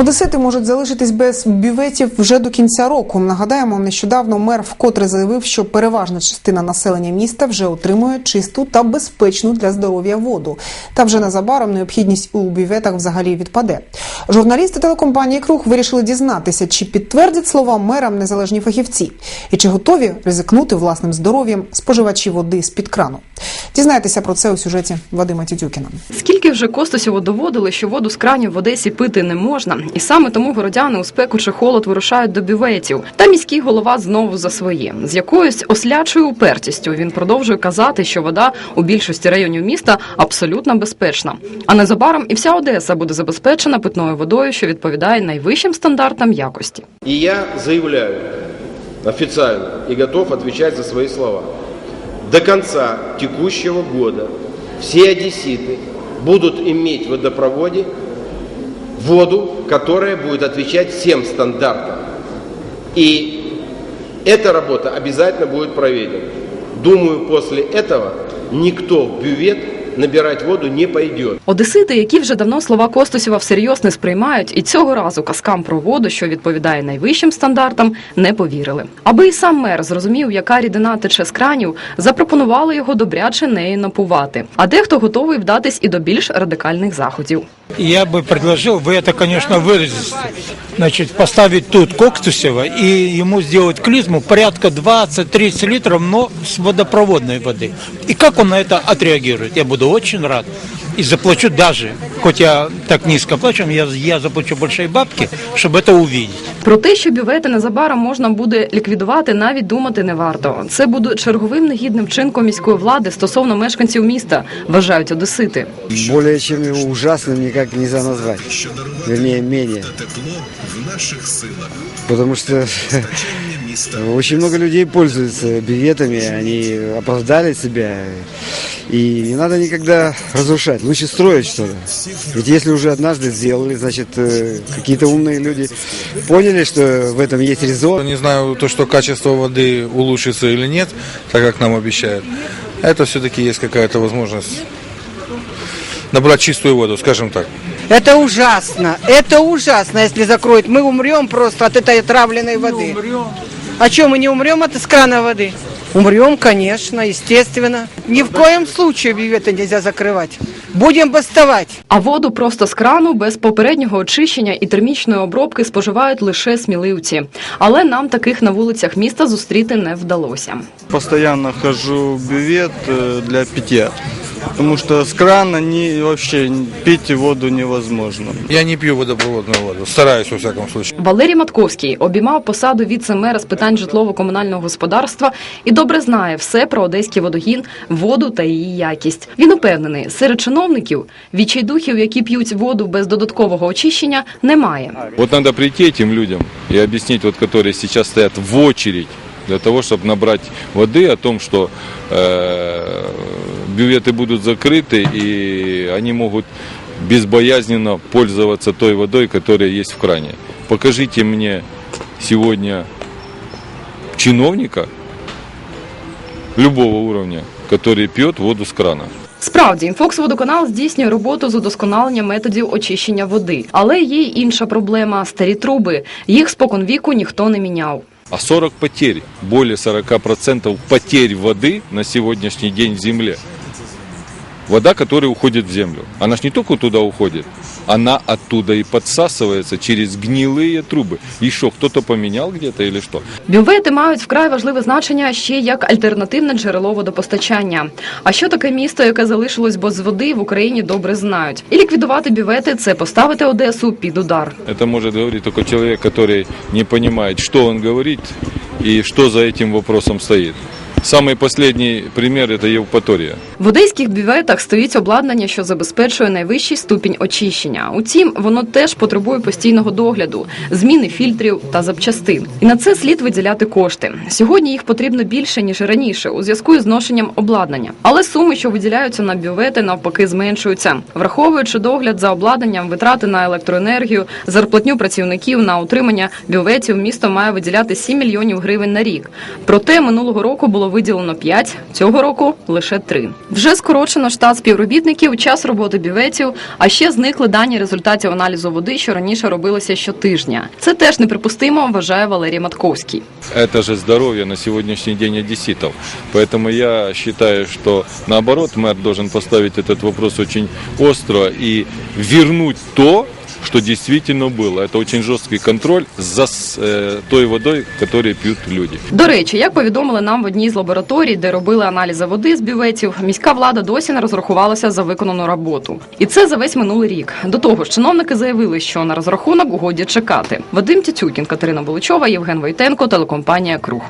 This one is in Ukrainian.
Одесити можуть залишитись без бюветів вже до кінця року. Нагадаємо, нещодавно мер вкотре заявив, що переважна частина населення міста вже отримує чисту та безпечну для здоров'я воду. Та вже незабаром необхідність у бюветах взагалі відпаде. Журналісти телекомпанії Круг вирішили дізнатися, чи підтвердять слова мера незалежні фахівці, і чи готові ризикнути власним здоров'ям споживачі води з під крану. Дізнайтеся про це у сюжеті Вадима Тютюкіна. Скільки вже Костусєво доводили, що воду з кранів в Одесі пити не можна, і саме тому городяни у спеку чи холод вирушають до бюветів. Та міський голова знову за своє. З якоюсь ослячою упертістю він продовжує казати, що вода у більшості районів міста абсолютно безпечна. А незабаром і вся Одеса буде забезпечена питною водою, що відповідає найвищим стандартам якості. И я заявляю официально и готов отвечать за свои слова. До конца текущего года все одесситы будут иметь в водопроводе воду, которая будет отвечать всем стандартам. И эта работа обязательно будет проведена. Думаю, после этого никто в бювет набирать воду не пойдет. Одесити, які вже давно слова Костусєва всерйоз не сприймають, і цього разу казкам про воду, що відповідає найвищим стандартам, не повірили. Аби і сам мер зрозумів, яка рідина тече з кранів, запропонували його добряче неї напувати. А дехто готовий вдатись і до більш радикальних заходів. Я бы предложил, вы это, конечно, выразите, значит, поставить тут Коктусева и ему сделать клизму порядка 20-30 литров, но с водопроводной воды. И как он на это отреагирует? Я буду очень рад. И заплачу даже, хоть я так низко плачу, я, я заплачу большие бабки, чтобы это увидеть. Про те, що бювети незабаром можна буде ліквідувати, навіть думати не варто. Це буде черговим негідним вчинком міської влади стосовно мешканців міста, вважають одесити. Более чем его ужасным никак нельзя назвать. Вернее, менее. Потому что очень много людей пользуются биветами, они оправдали себя. И не надо никогда разрушать, лучше строить что ли. Ведь если уже однажды сделали, значит, э, какие-то умные люди поняли, что в этом есть резон. Не знаю, то, что качество воды улучшится или нет, так как нам обещают. Это все-таки есть какая-то возможность набрать чистую воду, скажем так. Это ужасно. Это ужасно, если закроют. Мы умрем просто от этой отравленной воды. А что, мы не умрем от из крана воды? Умрем, конечно, естественно. Ни в коем случае бюветы нельзя закрывать. Будем бастовать. А воду просто з крану без попереднього очищення і термічної обробки споживають лише сміливці. Але нам таких на вулицях міста зустріти не вдалося. Постоянно хожу в бювет э, для питья. Потому что с крана не, вообще пить воду невозможно. Я не пью водопроводную воду, стараюсь во всяком случае. Валерій Матковський обіймав посаду віце-мера з питань житлово-комунального господарства і добре знає все про одеський водогін, воду та її якість. Він упевнений, серед чиновників відчайдухів, які п'ють воду без додаткового очищення, немає. Вот надо прийти этим людям и объяснить, вот, которые сейчас стоят в очередь для того, чтобы набрать воды, о том, что э, бюветы будут закрыты и они могут безбоязненно пользоваться той водой, которая есть в кране. Покажите мне сегодня чиновника любого уровня, который пьет воду с крана. Справді, Інфокс-водоканал здійснює роботу з удосконалення методів очищення води. Але є й інша проблема старі труби. Їх спокон віку ніхто не міняв. А 40 потерь, более 40% потерь воды на сегодняшний день в земле. Вода, которая уходит в землю. Она ж не только туда уходит, она оттуда и подсасывается через гнилые трубы. И что, кто-то поменял где-то или что? Бювети мають вкрай важливе значення ще як альтернативне джерело водопостачання. А що таке місто, яке залишилось без води, в Україні добре знають. І ліквідувати бювети це поставити Одесу під удар. Это может говорить только человек, который не понимает, что он говорит и что за этим вопросом стоит. Самый последний пример – это Евпатория. В одеських бюветах стоїть обладнання, що забезпечує найвищий ступінь очищення. Утім, воно теж потребує постійного догляду, зміни фільтрів та запчастин. І на це слід виділяти кошти. Сьогодні їх потрібно більше ніж раніше у зв'язку із зношенням обладнання. Але суми, що виділяються на бювети, навпаки, зменшуються. Враховуючи догляд за обладнанням, витрати на електроенергію, зарплатню працівників на утримання бюветів, місто має виділяти 7 мільйонів гривень на рік. Проте минулого року було виділено 5, цього року лише 3. Вже скорочено штат співробітників, час роботи бюветів, а ще зникли дані результатів аналізу води, що раніше робилося щотижня. Це теж неприпустимо, вважає Валерій Матковський. Это же здоровье на сегодняшний день одесситов. Поэтому я считаю, что наоборот мэр должен поставить этот вопрос очень остро и вернуть то, что действительно было. Это очень жесткий контроль за с- э, той водой, которую пьют люди. До речі, як повідомили нам в одній з лабораторій, де робили аналізи води з бюветів, міська влада досі не розрахувалася за виконану роботу. І це за весь минулий рік. До того ж, чиновники заявили, що на розрахунок годі чекати. Вадим Тютюкін, Катерина Боличова, Євген Войтенко, телекомпанія Круг.